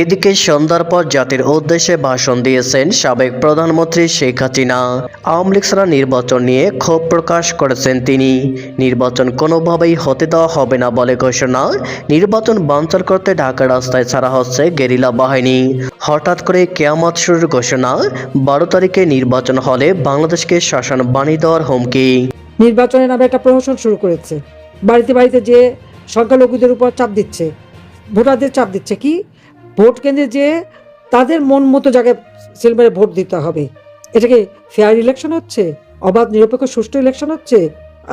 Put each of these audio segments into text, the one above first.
এদিকে সন্ধ্যার পর জাতির উদ্দেশ্যে ভাষণ দিয়েছেন সাবেক প্রধানমন্ত্রী শেখ হাসিনা। আওয়ামী লীগ ছাড়া নির্বাচন নিয়ে ক্ষোভ প্রকাশ করেছেন তিনি। নির্বাচন কোনোভাবেই হতে দেওয়া হবে না বলে ঘোষণা। নির্বাচন বানচাল করতে ঢাকা রাস্তায় ছাড়া হচ্ছে গেরিলা বাহিনী। হঠাৎ করে কেয়ামত শুরুর ঘোষণা। বারো তারিখে নির্বাচন হলে বাংলাদেশকে শাসন বাণী দেওয়ার হুমকি। নির্বাচনের নামে একটা প্রহসন শুরু করেছে। বাড়িতে বাড়িতে যে সংখ্যালঘুদের উপর চাপ দিচ্ছে, ভোটারদের চাপ দিচ্ছে, কি ভোট কেন্দ্রে যে তাদের মন মতো জায়গায় সিলভারে ভোট দিতে হবে এটাকে ফেয়ার ইলেকশন হচ্ছে? অবাধ, নিরপেক্ষ, সুষ্ঠু ইলেকশন হচ্ছে?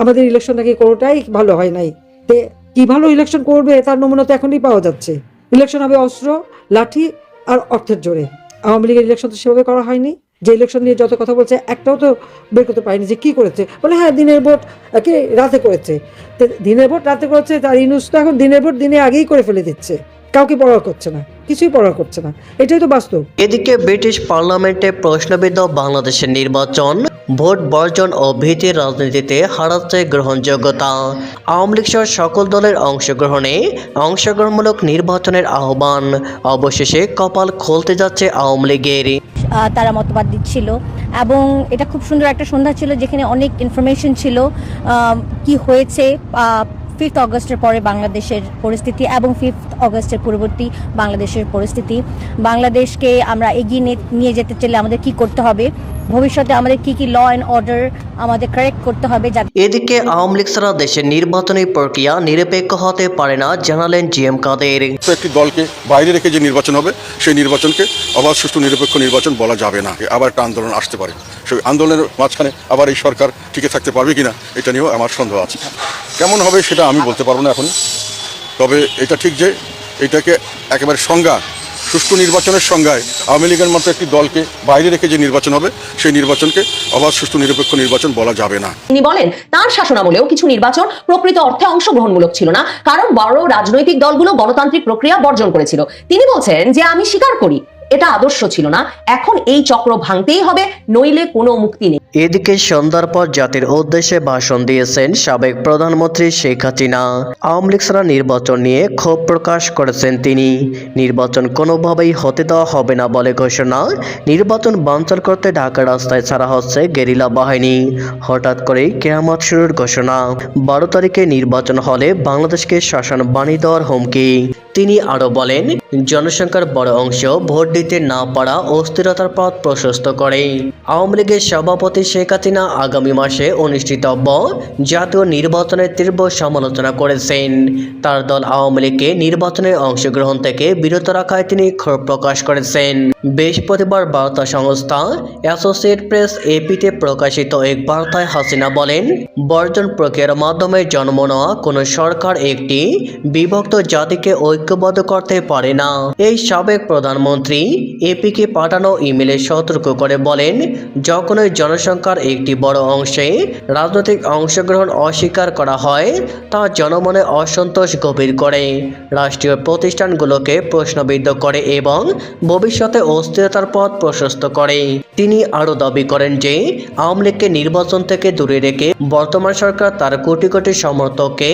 আমাদের ইলেকশন নাকি কোনোটাই ভালো হয় নাই। তে কি ভালো ইলেকশন করবে তার নমুনা তো এখনই পাওয়া যাচ্ছে। ইলেকশন হবে অস্ত্র, লাঠি আর অর্থের জোরে। আওয়ামী লীগের ইলেকশন তো সেভাবে করা হয়নি। যে ইলেকশন নিয়ে যত কথা বলছে, একটাও তো বের করতে পারেনি যে কি করেছে। বলে হ্যাঁ দিনের ভোট কি রাতে করেছে। দিনের ভোট রাতে করেছে, তার ইনুস তো এখন দিনের ভোট দিনে আগেই করে ফেলে দিচ্ছে। কাউকে পড়া করছে না কিছুই পড়া করছে না। এটাই তো বাস্তব। এদিকে ব্রিটিশ পার্লামেন্টে প্রশ্নবিদ্ধ বাংলাদেশের নির্বাচন ভোট বর্জন ও ভীতির রাজনীতিতে হারাচ্ছে গ্রহণযোগ্যতা। আওয়ামী লীগ সহ সকল দলের অংশগ্রহণে অংশগ্রহণমূলক নির্বাচনের আহ্বান। অবশেষে কপাল খুলতে যাচ্ছে আওয়ামী লীগের। তারা মতবাদ দিচ্ছিল এবং এটা খুব সুন্দর একটা সন্ধ্যা ছিল যেখানে অনেক ইনফরমেশন ছিল কি হয়েছে ফিফথ অগস্টের পরে বাংলাদেশের পরিস্থিতি এবং ফিফথ অগস্টের পরবর্তী বাংলাদেশের পরিস্থিতি। বাংলাদেশকে আমরা এগিয়ে নিয়ে যেতে চাইলে আমাদের কি করতে হবে? ভবিষ্যতে আমাদের কি কি ল অ্যান্ড অর্ডার আমাদের কারেক্ট করতে হবে যাতে এদিকে আওয়ামী লীগ ছাড়া দেশের নির্বাচনী প্রক্রিয়া নিরপেক্ষ হতে পারে না জানালেন জি এম কাদের। একটি দলকে বাইরে রেখে যে নির্বাচন হবে সেই নির্বাচনকে অবাধ সুষ্ঠু নিরপেক্ষ নির্বাচন বলা যাবে না। আবার একটা আন্দোলন আসতে পারে। সেই আন্দোলনের মাঝখানে আবার এই সরকার টিকে থাকতে পারবে কিনা এটা নিয়েও আমার সন্দেহ আছে। কেমন হবে সেটা আমি বলতে পারব না এখন তবে এটা ঠিক যে এটাকে একেবারে সংজ্ঞা সুষ্ঠু নির্বাচনের সংজ্ঞায় আওয়ামী লীগের মতো একটি দলকে বাইরে রেখে যে নির্বাচন হবে, সেই নির্বাচনকে অবাধ সুষ্ঠু নিরপেক্ষ নির্বাচন বলা যাবে না। তিনি বলেন, তার শাসনামলেও কিছু নির্বাচন প্রকৃত অর্থে অংশগ্রহণমূলক ছিল না, কারণ বড় রাজনৈতিক দলগুলো গণতান্ত্রিক প্রক্রিয়া বর্জন করেছিল। তিনি বলছেন যে, আমি স্বীকার করি, এটা আদর্শ ছিল না। এখন এই চক্র ভাঙতেই হবে, নইলে কোনো মুক্তি নেই। এদিকে সন্ধ্যার পর জাতির উদ্দেশ্যে ভাষণ দিয়েছেন সাবেক প্রধানমন্ত্রী শেখ হাসিনা। আওয়ামী লীগ ছাড়া নির্বাচন নিয়ে ক্ষোভ প্রকাশ করেছেন তিনি। নির্বাচন কোনোভাবেই হতে দেওয়া হবে না বলে ঘোষণা। নির্বাচন বানচাল করতে ঢাকা রাস্তায় ছাড়া হচ্ছে গেরিলা বাহিনী। হঠাৎ করেই কেয়ামত শুরুর ঘোষণা। বারো তারিখে নির্বাচন হলে বাংলাদেশকে শাসন বাণী দেওয়ার হুমকি। তিনি আরও বলেন, জনসংখ্যার বড় অংশ ভোট দিতে না পারা অস্থিরতার পথ প্রশস্ত করে। আওয়ামী লীগের সভাপতি শেখ হাসিনা আগামী মাসে অনুষ্ঠিতব্য জাতীয় নির্বাচনের তীব্র সমালোচনা করেছেন। তার দল আওয়ামী লীগকে নির্বাচনে অংশগ্রহণ থেকে বিরত রাখায় তিনি ক্ষোভ প্রকাশ করেছেন। বৃহস্পতিবার বার্তা সংস্থা অ্যাসোসিয়েট প্রেস এপিতে প্রকাশিত এক বার্তায় হাসিনা বলেন, বর্জন প্রক্রিয়ার মাধ্যমে জন্ম নেওয়া কোনো সরকার একটি বিভক্ত জাতিকে ঐক্যবদ্ধ করতে পারে না। এই সাবেক প্রধানমন্ত্রী এপিকে পাঠানো ইমেলে সতর্ক করে বলেন, যখনই জনসংখ্যার একটি বড় অংশে রাজনৈতিক অংশগ্রহণ অস্বীকার করা হয়, তা জনমনে অসন্তোষ গভীর করে। রাষ্ট্রীয় প্রতিষ্ঠানগুলোকে প্রশ্নবিদ্ধ করে এবং ভবিষ্যতে অস্থিরতার পথ প্রশস্ত করে। তিনি আরও দাবি করেন যে, আওয়ামী লীগকে নির্বাচন থেকে দূরে রেখে বর্তমান সরকার তার কোটি কোটি সমর্থককে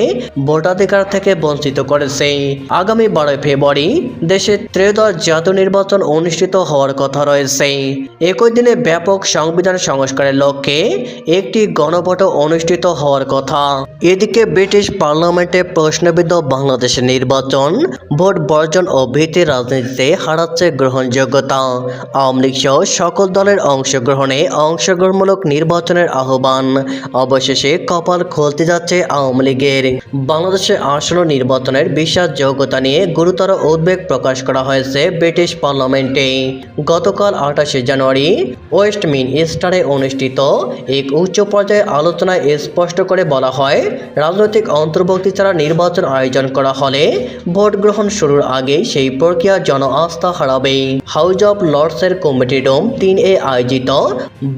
ভোটাধিকার থেকে বঞ্চিত করেছে। আগামী বারোই ফেব্রুয়ারি দেশে ত্রয়োদশ জাতীয় নির্বাচন অনুষ্ঠিত হওয়ার কথা রয়েছে। একই দিনে ব্যাপক সংবিধান সংস্কারের লক্ষ্যে একটি গণভোট অনুষ্ঠিত হওয়ার কথা। এদিকে ব্রিটিশ পার্লামেন্টে প্রশ্নবিদ্ধ বাংলাদেশের নির্বাচন, ভোট বর্জন ও ভীতির রাজনীতিতে হারাচ্ছে গ্রহণযোগ্যতা। আওয়ামী লীগ সহ সকল দলের অংশগ্রহণে অংশগ্রহণমূলক নির্বাচনের আহ্বান। অবশেষে কপাল খুলতে যাচ্ছে আওয়ামী লীগের। বাংলাদেশে আসন্ন নির্বাচনের বিশ্বাসযোগ্যতা নিয়ে গুরুতর উদ্বেগ প্রকাশ করা হয়েছে ব্রিটিশ পার্লামেন্টে। গতকাল আঠাশে জানুয়ারি ওয়েস্টমিন স্টারে অনুষ্ঠিত এক উচ্চ পর্যায়ে আলোচনায় স্পষ্ট করে বলা হয়, রাজনৈতিক অন্তর্ভুক্তি ছাড়া নির্বাচন আয়োজন করা হলে ভোট গ্রহণ শুরুর আগে সেই প্রক্রিয়া জন আস্থা হারাবে। হাউস অব লর্ডসের কমিটি রুম তিন এ আয়োজিত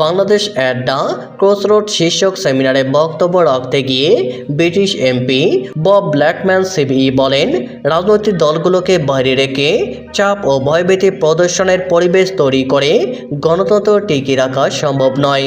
বাংলাদেশ অ্যাট দ্য ক্রসরোড শীর্ষক সেমিনারে বক্তব্য রাখতে গিয়ে British MP Bob Blackman CBE বলেন, রাজনৈতিক দলগুলোকে বাইরে রেখে চাপ ও ভয়ভীতি প্রদর্শনের পরিবেশ তৈরি করে গণতন্ত্র টিকিয়ে রাখা সম্ভব নয়।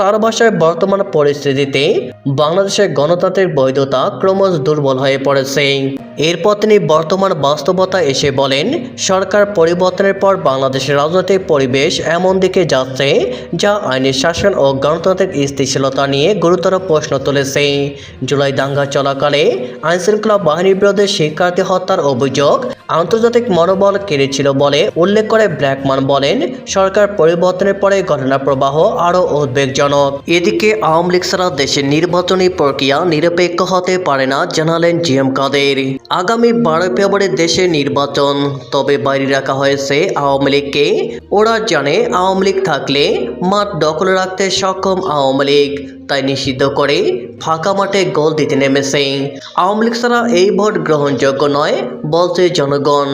তার ভাষায় বর্তমান পরিস্থিতিতে বাংলাদেশের গণতান্ত্রিক বৈধতা ক্রমশ দুর্বল হয়ে পড়েছে। এরপর তিনি বর্তমান বাস্তবতা এসে বলেন, সরকার পরিবর্তনের পর বাংলাদেশের রাজনৈতিক পরিবেশ এমন দিকে যাচ্ছে যা আইনের শাসন ও গণতান্ত্রিক স্থিতিশীলতা নিয়ে গুরুতর প্রশ্ন তুলেছে। জুলাই দাঙ্গা চলাকালে আইনশৃঙ্খলা বাহিনীর বিরুদ্ধে শিক্ষার্থী হত্যার অভিযোগ আন্তর্জাতিক মনোবল কেড়েছিল বলে উল্লেখ করে ব্ল্যাকমান বলেন, সরকার পরিবর্তনের পরে ঘটনা প্রবাহ আরও উদ্বেগজনক। এদিকে আওয়ামী লীগ ছাড়া দেশের নির্বাচনী প্রক্রিয়া নিরপেক্ষ হতে পারে না জানালেন জি এম কাদের। আগামী বারোই ফেব্রুয়ারি দেশে নির্বাচন, তবে বাইরে রাখা হয়েছে আওয়ামী লীগকে। ওরা জানে আওয়ামী লীগ থাকলে মাঠ দখল রাখতে সক্ষম আওয়ামী লীগ, তাই নিষিদ্ধ করে ফাঁকা মাঠে গোল দিতে নেমেছে। আওয়ামী লীগ ছাড়া এই ভোট গ্রহণযোগ্য নয়, বলছে জনগণ।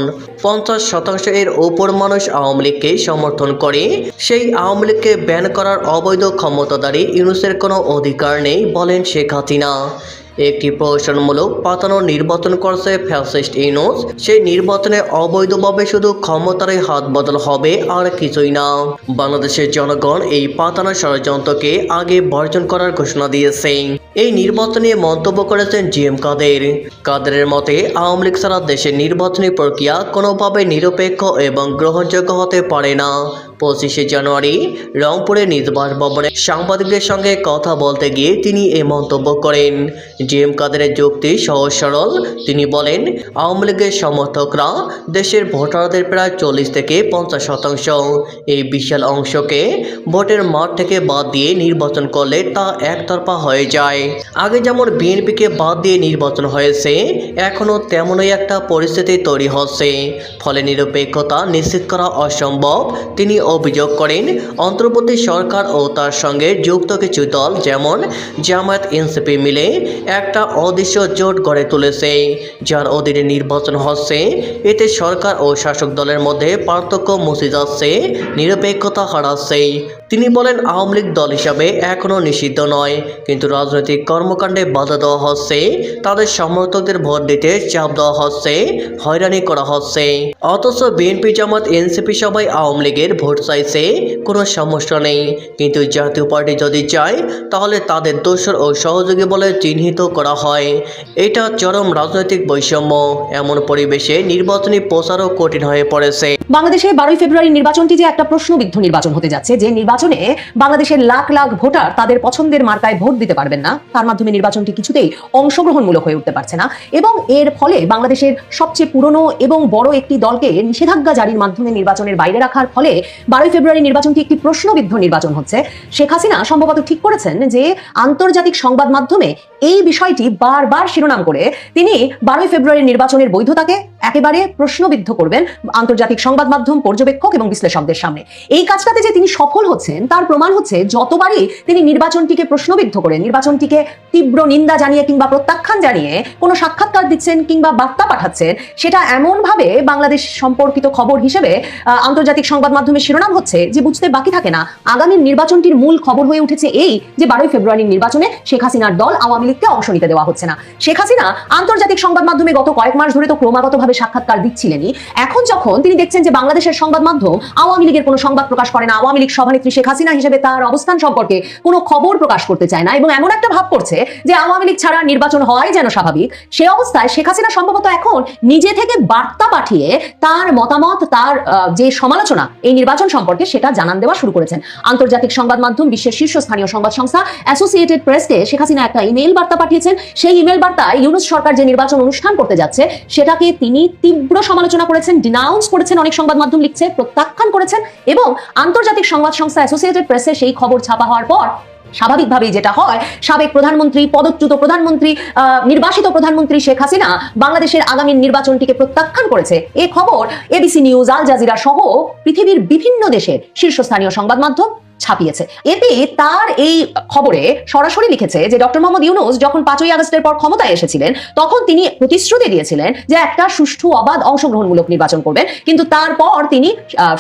পঞ্চাশ শতাংশ এর ওপর মানুষ আওয়ামী লীগকে সমর্থন করে, সেই আওয়ামী লীগকে ব্যান করার অবৈধ ক্ষমতাধারী ইউনুসের কোনো অধিকার নেই বলেন শেখ হাসিনা। একটি প্রহসনমূলক পাতানো নির্বাচন করছে ফ্যাসিস্ট ইউনুস। সেই নির্বাচনে অবৈধভাবে শুধু ক্ষমতারই হাত বদল হবে আর কিছুই না। বাংলাদেশের জনগণ এই পাতানো ষড়যন্ত্রকে আগে বর্জন করার ঘোষণা দিয়েছে। এই নির্বাচন মন্তব্য করেছেন জি এম কাদের। কাদেরের মতে, আওয়ামী লীগ ছাড়া দেশের নির্বাচনী প্রক্রিয়া কোনোভাবে নিরপেক্ষ এবং গ্রহণযোগ্য হতে পারে না। পঁচিশে জানুয়ারি রংপুরে নিজ বাসভবনে সাংবাদিকদের সঙ্গে কথা বলতে গিয়ে তিনি এই মন্তব্য করেন। জি এম কাদেরের যুক্তি সহজ সরল। তিনি বলেন, আওয়ামী লীগের সমর্থকরা দেশের ভোটারদের প্রায় চল্লিশ থেকে পঞ্চাশ শতাংশ। এই বিশাল অংশকে ভোটের মাঠ থেকে বাদ দিয়ে নির্বাচন করলে তা একতরফা হয়ে যায়। আগে যেমন বিএনপিকে বাদ দিয়ে নির্বাচন হয়েছে, এখনও তেমনই একটা পরিস্থিতি তৈরি হচ্ছে। ফলে নিরপেক্ষতা নিশ্চিত করা অসম্ভব। তিনি অভিযোগ করেন, অন্তর্বর্তী সরকার ও তার সঙ্গে যুক্ত কিছু দল, যেমন জামায়াত এনসিপি মিলে একটা অদৃশ্য জোট গড়ে তুলেছে। যার অধীনে নির্বাচন হচ্ছে, এতে সরকার ও শাসক দলের মধ্যে পার্থক্য মুছে যাচ্ছে, নিরপেক্ষতা হারাচ্ছে। তিনি বলেন, আওয়ামী লীগ দল হিসাবে এখনও নিষিদ্ধ নয়, কিন্তু রাজনৈতিক কর্মকাণ্ডে বাধা দেওয়া হচ্ছে, তাদের সমর্থকদের ভোট দিতে চাপ দেওয়া হচ্ছে, হয়রানি করা হচ্ছে। অথচ বিএনপি জামাত এনসিপি সবাই আওয়ামী লীগের ভোট চাইছে, কোনো সমস্যা নেই। কিন্তু জাতীয় পার্টি যদি চায়, তাহলে তাদের দোসর ও সহযোগী বলে চিহ্নিত করা হয়। এটা চরম রাজনৈতিক বৈষম্য। এমন পরিবেশে নির্বাচনী প্রচারও কঠিন হয়ে পড়েছে। বাংলাদেশে বারোই ফেব্রুয়ারি নির্বাচনটি যে একটা প্রশ্নবিদ্ধ নির্বাচন হতে যাচ্ছে, যে নির্বাচনে বাংলাদেশের লাখ লাখ ভোটার তাদের পছন্দের মার্কায় ভোট দিতে পারবেন না, তার মাধ্যমে নির্বাচনটি কিছুতেই অংশগ্রহণমূলক হয়ে উঠতে পারছে না। এবং এর ফলে বাংলাদেশের সবচেয়ে পুরনো এবং বড় একটি দলকে নিষেধাজ্ঞা জারির মাধ্যমে নির্বাচনের বাইরে রাখার ফলে বারোই ফেব্রুয়ারি নির্বাচনটি একটি প্রশ্নবিদ্ধ নির্বাচন হচ্ছে। শেখ হাসিনা সম্ভবত ঠিক করেছেন যে আন্তর্জাতিক সংবাদ মাধ্যমে এই বিষয়টি বারবার শিরোনাম করে তিনি বারোই ফেব্রুয়ারি নির্বাচনের বৈধতাকে একেবারে প্রশ্নবিদ্ধ করবেন আন্তর্জাতিক সংবাদ মাধ্যম, পর্যবেক্ষক এবং বিশ্লেষকদের সামনে। এই কাজটাতে যে তিনি সফল হচ্ছেন, তার প্রমাণ হচ্ছে যতবারই তিনি নির্বাচনটিকে প্রশ্নবিদ্ধ করে, নির্বাচনটিকে তীব্র নিন্দা জানিয়ে কিংবা প্রত্যাখ্যান জানিয়ে কোনো সাক্ষাৎকার দিচ্ছেন কিংবা বার্তা পাঠাচ্ছেন, সেটা এমনভাবে বাংলাদেশ সম্পর্কিত খবর হিসেবে আন্তর্জাতিক সংবাদ মাধ্যমে শিরোনাম হচ্ছে যে বুঝতে বাকি থাকে না, আগামী নির্বাচনটির মূল খবর হয়ে উঠেছে এই যে বারোই ফেব্রুয়ারির নির্বাচনে শেখ হাসিনার দল আওয়ামী লীগকে অংশ নিতে দেওয়া হচ্ছে না। শেখ হাসিনা আন্তর্জাতিক সংবাদ মাধ্যমে গত কয়েক মাস ধরে তো ক্রমাগতভাবে সাক্ষাৎকার দিচ্ছিলেনই। এখন যখন তিনি দেখছেন যে বাংলাদেশের সংবাদ মাধ্যম আওয়ামী লীগের কোনো সংবাদ প্রকাশ করে না, আওয়ামী লীগ সভানেত্রী শেখ হাসিনা হিসেবে তার অবস্থান সম্পর্কে কোনো খবর প্রকাশ করতে চায় না এবং এমন একটা ভাব করছে যে আওয়ামী লীগ ছাড়া নির্বাচন হয় যেন স্বাভাবিক, সে অবস্থায় শেখ হাসিনা সম্ভবত এখন নিজে থেকে বার্তা পাঠিয়ে তার মতামত, তার যে সমালোচনা এই নির্বাচন সম্পর্কে সেটা জানান দেওয়া শুরু করেছেন। আন্তর্জাতিক সংবাদ মাধ্যম বিশ্বের শীর্ষস্থানীয় সংবাদ সংস্থা অ্যাসোসিয়েটেড প্রেসকে শেখ হাসিনা একটা ইমেল বার্তা পাঠিয়েছেন। সেই ইমেল বার্তায় ইউনুস সরকার যে নির্বাচন অনুষ্ঠান করতে যাচ্ছে, সেটাকে তিনি তীব্র সমালোচনা করেছেন ডিনাউন্স করেছেন, অনেক সংবাদ মাধ্যম লিখছে, প্রত্যাখ্যান করেছেন এবং আন্তর্জাতিক সংবাদ সংস্থা অ্যাসোসিয়েটেড প্রেসে সেই খবর ছাপা হওয়ার পর স্বাভাবিকভাবেই যেটা হয়, সাবেক প্রধানমন্ত্রী, পদচ্যুত প্রধানমন্ত্রী নির্বাসিত প্রধানমন্ত্রী শেখ হাসিনা বাংলাদেশের আগামী নির্বাচনটিকে প্রত্যাখ্যান করেছে। এ খবর এবিসি নিউজ, আল জাজিরা সহ পৃথিবীর বিভিন্ন দেশের শীর্ষস্থানীয় সংবাদ মাধ্যম। ছাপিয়েছে। এতে তার এই খবরে সরাসরি লিখেছে যে, ডক্টর মোহাম্মদ ইউনুস যখন পাঁচই আগস্টের পর ক্ষমতায় এসেছিলেন, তখন তিনি প্রতিশ্রুতি দিয়েছিলেন যে, একটা সুষ্ঠু, অবাধ অংশগ্রহণমূলক নির্বাচন করবেন। কিন্তু তারপর তিনি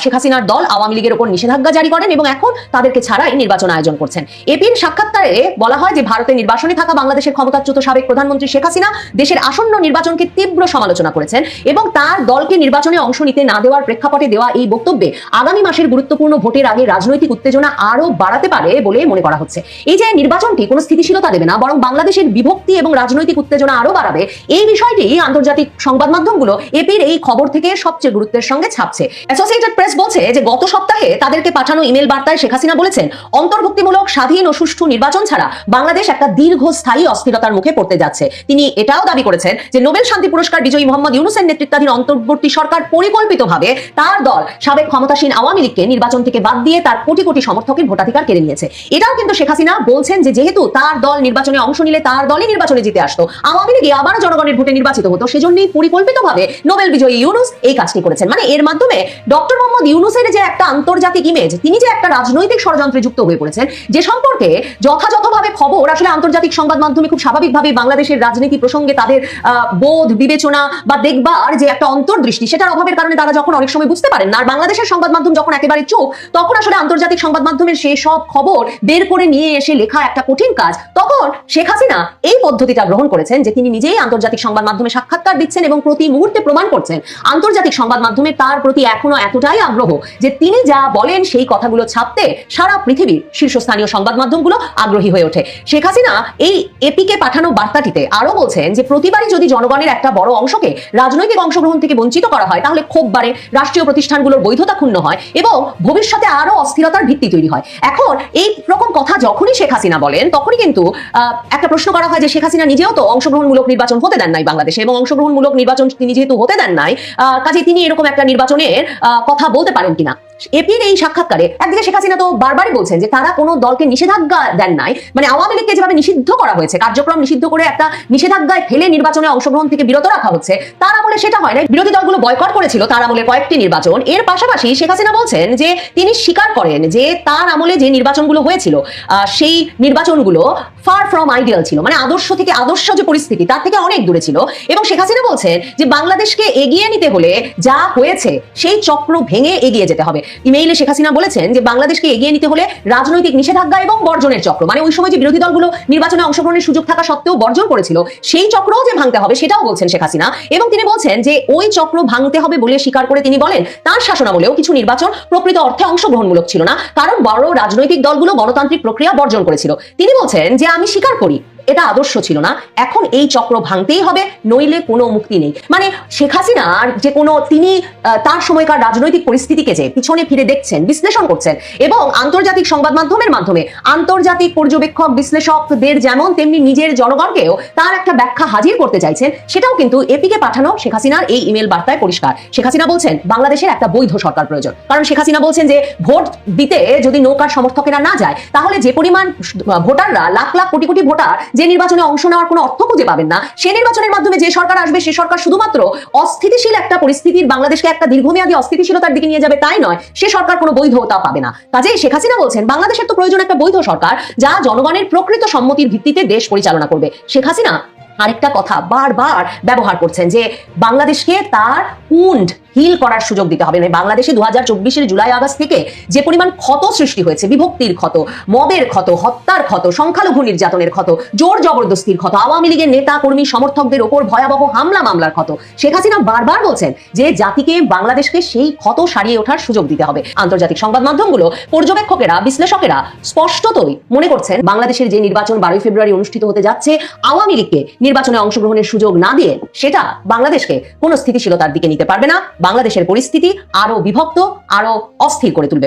শেখ হাসিনার দল আওয়ামী লীগের উপর নিষেধাজ্ঞা জারি করেন এবং এখন তাদেরকে ছাড়াই নির্বাচন আয়োজন করছেন। এপির সাক্ষাৎকারে বলা হয় যে, ভারতে নির্বাচনে থাকা বাংলাদেশের ক্ষমতাচ্যুত সাবেক প্রধানমন্ত্রী শেখ হাসিনা দেশের আসন্ন নির্বাচনকে তীব্র সমালোচনা করেছেন এবং তার দলকে নির্বাচনে অংশ নিতে না দেওয়ার প্রেক্ষাপটে দেওয়া এই বক্তব্যে আগামী মাসের গুরুত্বপূর্ণ ভোটের আগে রাজনৈতিক উত্তেজনা উত্তেজনা আরও বাড়াতে পারে বলে মনে করা হচ্ছে। এই যে নির্বাচনটি কোনো স্থিতিশীলতা দেবে না, বরং বাংলাদেশের বিভক্তি এবং রাজনৈতিক উত্তেজনা আরও বাড়াবে, এই বিষয়টি আন্তর্জাতিক সংবাদ মাধ্যমগুলো এপির এই খবর থেকে সবচেয়ে গুরুত্বের সঙ্গে ছাপছে। অ্যাসোসিয়েটেড প্রেস বলছে যে, গত সপ্তাহে তাদেরকে পাঠানো ইমেল বার্তায় শেখ হাসিনা বলেছেন, অন্তর্ভুক্তিমূলক, স্বাধীন ও সুষ্ঠু নির্বাচন ছাড়া বাংলাদেশ একটা দীর্ঘস্থায়ী অস্থিরতার মুখে পড়তে যাচ্ছে। তিনি এটাও দাবি করেছেন যে, নোবেল শান্তি পুরস্কার বিজয়ী মোহাম্মদ ইউনুসের নেতৃত্বাধীন অন্তর্বর্তী সরকার পরিকল্পিতভাবে তার দল সাবেক ক্ষমতাসীন আওয়ামী লীগকে নির্বাচন থেকে বাদ দিয়ে তার কোটি কোটি সমর্থকের ভোটাধিকার কেড়ে নিয়েছে। এটাও কিন্তু শেখ হাসিনা বলছেন যে যেহেতু তার দল নির্বাচনে অংশ নিলে তার দলই নির্বাচনে জিতে আসতো। আওয়ামী লীগে আবার জনগণের ভোটে নির্বাচিত হতো, সেজন্যই পরিকল্পিতভাবে নোবেল বিজয়ী ইউনুস এই কাজটি করেছেন। মানে এর মাধ্যমে ডক্টর মোহাম্মদ ইউনুসের যে একটা আন্তর্জাতিক ইমেজ তিনি যে একটা রাজনৈতিক ষড়যন্ত্রে যুক্ত হয়ে পড়েছেন, যে সম্পর্কে যথাযথভাবে খবর আসলে আন্তর্জাতিক সংবাদ মাধ্যমে খুব স্বাভাবিকভাবে বাংলাদেশের রাজনীতি প্রসঙ্গে তাদের বোধ, বিবেচনা বা দেখবার যে একটা অন্তর্দৃষ্টি, সেটার অভাবের কারণে তারা যখন অনেক সময় বুঝতে পারেন আর বাংলাদেশের সংবাদ মাধ্যম যখন একেবারে চোখ তখন আসলে আন্তর্জাতিক সংবাদ মাধ্যমের সেই সব খবর বের করে নিয়ে এসে লেখা একটা কঠিন কাজ, তখন শেখ হাসিনা এই পদ্ধতিটা গ্রহণ করেছেন যে তিনি নিজেই আন্তর্জাতিক সংবাদ মাধ্যমে সাক্ষাৎকার দিচ্ছেন এবং প্রতি মুহূর্তে প্রমাণ করছেন। আন্তর্জাতিক সংবাদ মাধ্যমে তার প্রতি এখনও এতটাই আগ্রহ যে তিনি যা বলেন সেই কথাগুলো ছাপতে সারা পৃথিবীর শীর্ষস্থানীয় সংবাদ মাধ্যমগুলো আগ্রহী হয়ে ওঠে। শেখ হাসিনা এই এপিকে পাঠানো বার্তাটিতে আরও বলছেন যে, প্রতিবারই যদি জনগণের একটা বড় অংশকে রাজনৈতিক অংশগ্রহণ থেকে বঞ্চিত করা হয়, তাহলে ক্ষোভ বাড়ে, রাষ্ট্রীয় প্রতিষ্ঠানগুলোর বৈধতা ক্ষুণ্ণ হয় এবং ভবিষ্যতে আরও অস্থিরতার ভিত্তি তৈরি হয়। এখন এই রকম কথা যখনই শেখ হাসিনা বলেন, তখনই কিন্তু একটা প্রশ্ন করা হয় যে শেখ হাসিনা নিজেও তো অংশগ্রহণমূলক নির্বাচন হতে দেন নাই বাংলাদেশে এবং অংশগ্রহণমূলক নির্বাচন তিনি যেহেতু হতে দেন নাই কাজে তিনি এরকম একটা নির্বাচনের কথা বলতে পারেন কিনা? এপির এই সাক্ষাৎকারে একদিকে শেখ হাসিনা তো বারবারই বলছেন যে তারা কোনো দলকে নিষেধাজ্ঞা দেন নাই মানে আওয়ামী লীগকে যেভাবে নিষিদ্ধ করা হয়েছে, কার্যক্রম নিষিদ্ধ করে একটা নিষেধাজ্ঞায় ফেলে নির্বাচনে অংশগ্রহণ থেকে বিরত রাখা হচ্ছে, তার আমলে সেটা হয় না বিরোধী দলগুলো বয়কট করেছিল তার আমলে কয়েকটি নির্বাচন, এর পাশাপাশি শেখ হাসিনা বলছেন যে তিনি স্বীকার করেন যে তার আমলে যে নির্বাচনগুলো হয়েছিল সেই নির্বাচনগুলো ফার ফ্রম আইডিয়াল ছিল। মানে আদর্শ থেকে আদর্শ যে পরিস্থিতি, তার থেকে অনেক দূরে ছিল। এবং শেখ হাসিনা বলছেন যে, বাংলাদেশকে এগিয়ে নিতে হলে যা হয়েছে, সেই চক্র ভেঙে এগিয়ে যেতে হবে। ইমেইলে শেখ হাসিনা বলেছেন যে, বাংলাদেশকে এগিয়ে নিতে হলে রাজনৈতিক নিষেধাজ্ঞা এবং বর্জনের চক্র। মানে ওই সময় যে বিরোধী দলগুলো নির্বাচনে অংশগ্রহণের সুযোগ থাকা সত্ত্বেও বর্জন করেছিল, সেই চক্রও যে ভাঙতে হবে, সেটাও বলছেন শেখ হাসিনা। এবং তিনি বলছেন যে, ওই চক্র ভাঙতে হবে বলে স্বীকার করে তিনি বলেন, তার শাসনামলেও কিছু নির্বাচন প্রকৃত অর্থে অংশগ্রহণমূলক ছিল না, কারণ বড় রাজনৈতিক দলগুলো গণতান্ত্রিক প্রক্রিয়া বর্জন করেছিল। তিনি বলছেন যে আমি স্বীকার করি। এটা আদর্শ ছিল না। এখন এই চক্র ভাঙতেই হবে, নইলে কোনো মুক্তি নেই। মানে শেখ হাসিনার যে কোনো তিনি তার সময়কার রাজনৈতিক পরিস্থিতিকে যে পিছনে ফিরে দেখছেন, বিশ্লেষণ করছেন এবং আন্তর্জাতিক সংবাদ মাধ্যমের মাধ্যমে আন্তর্জাতিক পর্যবেক্ষক, বিশ্লেষকদের যেমন, তেমনি নিজের জনগণকেও তার একটা ব্যাখ্যা হাজির করতে চাইছেন, সেটাও কিন্তু এপিকে পাঠানো শেখ হাসিনার এই ইমেল বার্তায় পরিষ্কার। শেখ হাসিনা বলছেন, বাংলাদেশের একটা বৈধ সরকার প্রয়োজন। কারণ শেখ হাসিনা বলছেন যে, ভোট দিতে যদি নৌকার সমর্থকেরা না যায়, তাহলে যে পরিমাণ ভোটাররা, লাখ লাখ কোটি কোটি ভোটার যে নির্বাচনে অংশ নেওয়ার কোনো অর্থ খুঁজে পাবেন না, সে নির্বাচনের মাধ্যমে যে সরকার আসবে, সে সরকার শুধুমাত্র অস্থিতিশীল একটা পরিস্থিতির বাংলাদেশকে একটা দীর্ঘমেয়াদী অস্থিতিশীলতার দিকে নিয়ে যাবে তাই নয়, সে সরকার কোনো বৈধতা পাবে না। কাজেই শেখ হাসিনা বলছেন, বাংলাদেশের তো প্রয়োজন একটা বৈধ সরকার যা জনগণের প্রকৃত সম্মতির ভিত্তিতে দেশ পরিচালনা করবে। শেখ হাসিনা আরেকটা কথা বারবার ব্যবহার করছেন যে বাংলাদেশকে তার উন্ড হিল করার সুযোগ দিতে হবে। মানে বাংলাদেশে দু হাজার চব্বিশের জুলাই আগস্ট থেকে যে পরিমাণ ক্ষত সৃষ্টি হয়েছে, বিভক্তির ক্ষত মবের ক্ষত, হত্যার ক্ষত, সংখ্যালঘু নির্যাতনের ক্ষত, জোর জবরদস্তির ক্ষত, আওয়ামী লীগের নেতা, কর্মী, সমর্থকদের ওপর ভয়াবহ হামলা মামলার ক্ষত। শেখ হাসিনা বারবার বলছেন যে জাতিকে, বাংলাদেশকে সেই ক্ষত সারিয়ে ওঠার সুযোগ দিতে হবে। আন্তর্জাতিক সংবাদ মাধ্যমগুলো পর্যবেক্ষকেরা, বিশ্লেষকেরা স্পষ্টতই মনে করছেন, বাংলাদেশের যে নির্বাচন বারোই ফেব্রুয়ারি অনুষ্ঠিত হতে যাচ্ছে, আওয়ামী লীগকে নির্বাচনে অংশগ্রহণের সুযোগ না দিয়ে সেটা বাংলাদেশকে কোনো স্থিতিশীলতার দিকে নিতে পারবে না। বাংলাদেশের পরিস্থিতি আরও বিভক্ত আরও অস্থির করে তুলবে।